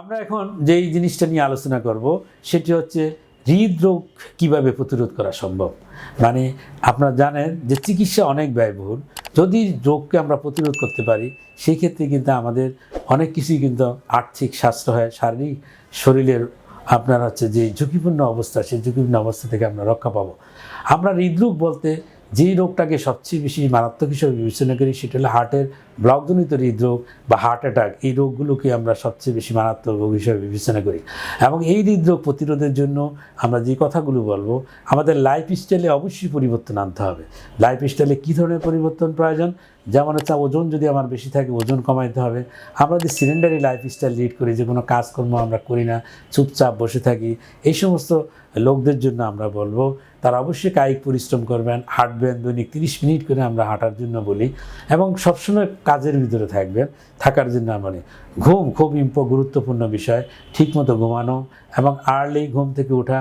আমরা এখন যেই জিনিসটা নিয়ে আলোচনা করব, সেটি হচ্ছে হৃদরোগ কীভাবে প্রতিরোধ করা সম্ভব? মানে আপনারা জানেন যে চিকিৎসা অনেক ব্যয়বহুল। যদি রোগকে আমরা প্রতিরোধ করতে পারি সেই ক্ষেত্রে কিন্তু আমাদের অনেক কিছুই কিন্তু আর্থিক স্বাস্থ্য হয়, শারীরিক শরীরের আপনার হচ্ছে যে ঝুঁকিপূর্ণ অবস্থা, সেই ঝুঁকিপূর্ণ অবস্থা থেকে আমরা রক্ষা পাবো। আমরা হৃদরোগ বলতে যেই রোগটাকে সবচেয়ে বেশি মারাত্মক হিসেবে বিবেচনা করি, সেটা হলো হার্টের ব্লকজনিত হৃদরোগ বা হার্ট অ্যাটাক। এই রোগগুলোকে আমরা সবচেয়ে বেশি মারাত্মক রোগ হিসেবে বিবেচনা করি। এবং এই হৃদরোগ প্রতিরোধের জন্য আমরা যে কথাগুলো বলব, আমাদের লাইফ স্টাইলে অবশ্যই পরিবর্তন আনতে হবে। লাইফ স্টাইলে কী ধরনের পরিবর্তন প্রয়োজন? যেমন হচ্ছে ওজন যদি আমার বেশি থাকে, ওজন কমাইতে হবে। আমরা যে সিলিন্ডারি লাইফ স্টাইল লিড করি, যে কোনো কাজকর্ম আমরা করি না, চুপচাপ বসে থাকি, এই সমস্ত লোকদের জন্য আমরা বলব তারা অবশ্যই কায়িক পরিশ্রম করবেন, হাঁটবেন, দৈনিক তিরিশ মিনিট করে আমরা হাঁটার জন্য বলি এবং সবসময় কাজের ভিতরে থাকবেন, থাকার জন্য মানে ঘুম খুব ইম্প, গুরুত্বপূর্ণ বিষয়, ঠিকমতো ঘুমানো এবং আর্লি ঘুম থেকে ওঠা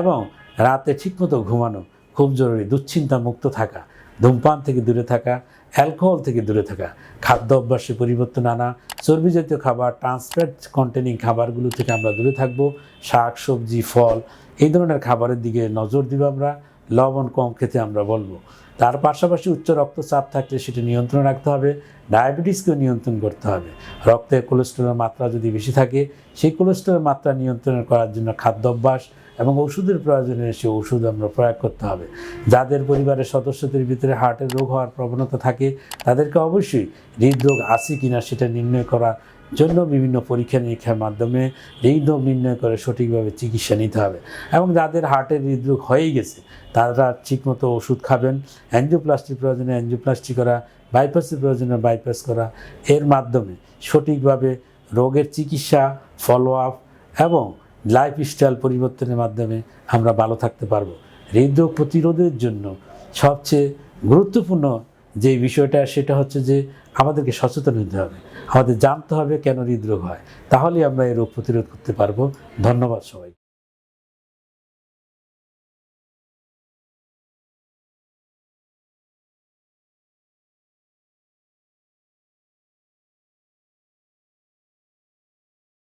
এবং রাতে ঠিকমতো ঘুমানো খুব জরুরি দুশ্চিন্তা মুক্ত থাকা, ধূমপান থেকে দূরে থাকা অ্যালকোহল থেকে দূরে থাকা খাদ্য অভ্যাসে পরিবর্তন আনা চর্বি জাতীয় খাবার, ট্রান্সফ্যাট কন্টেনিং খাবারগুলো থেকে আমরা দূরে থাকব, শাক, সবজি, ফল, এই ধরনের খাবারের দিকে নজর দিব আমরা, লবণ কম খেতে আমরা বলব। তার পাশাপাশি উচ্চ রক্তচাপ থাকলে সেটা নিয়ন্ত্রণ রাখতে হবে, ডায়াবেটিসকেও নিয়ন্ত্রণ করতে হবে। রক্তে কোলেস্ট্রলের মাত্রা যদি বেশি থাকে, সেই কোলেস্টেরলের মাত্রা নিয়ন্ত্রণ করার জন্য খাদ্যাভ্যাস এবং ওষুধের প্রয়োজনে সে ওষুধ আমরা প্রয়োগ করতে হবে। যাদের পরিবারের সদস্যদের ভিতরে হার্টের রোগ হওয়ার প্রবণতা থাকে, তাদেরকে অবশ্যই হৃদরোগ আছে কিনা সেটা নির্ণয় করার জন্য বিভিন্ন পরীক্ষা নিরীক্ষার মাধ্যমে হৃদরোগ নির্ণয় করে সঠিকভাবে চিকিৎসা নিতে হবে। এবং যাদের হার্টের হৃদরোগ হয়েই গেছে, তারা ঠিকমতো ওষুধ খাবেন অ্যাঞ্জিওপ্লাস্টিক প্রয়োজনে অ্যাঞ্জিওপ্লাস্টি করা বাইপাসের প্রয়োজনে বাইপাস করা, এর মাধ্যমে সঠিকভাবে রোগের চিকিৎসা ফলো আপ এবং লাইফস্টাইল পরিবর্তনের মাধ্যমে আমরা ভালো থাকতে পারব। হৃদরোগ প্রতিরোধের জন্য সবচেয়ে গুরুত্বপূর্ণ যে বিষয়টা, সেটা হচ্ছে যে আমাদেরকে সচেতন হতে হবে। আমাদের জানতে হবে কেন হৃদরোগ হয়। তাহলে আমরা এই রোগ প্রতিরোধ করতে পারব। ধন্যবাদ সবাই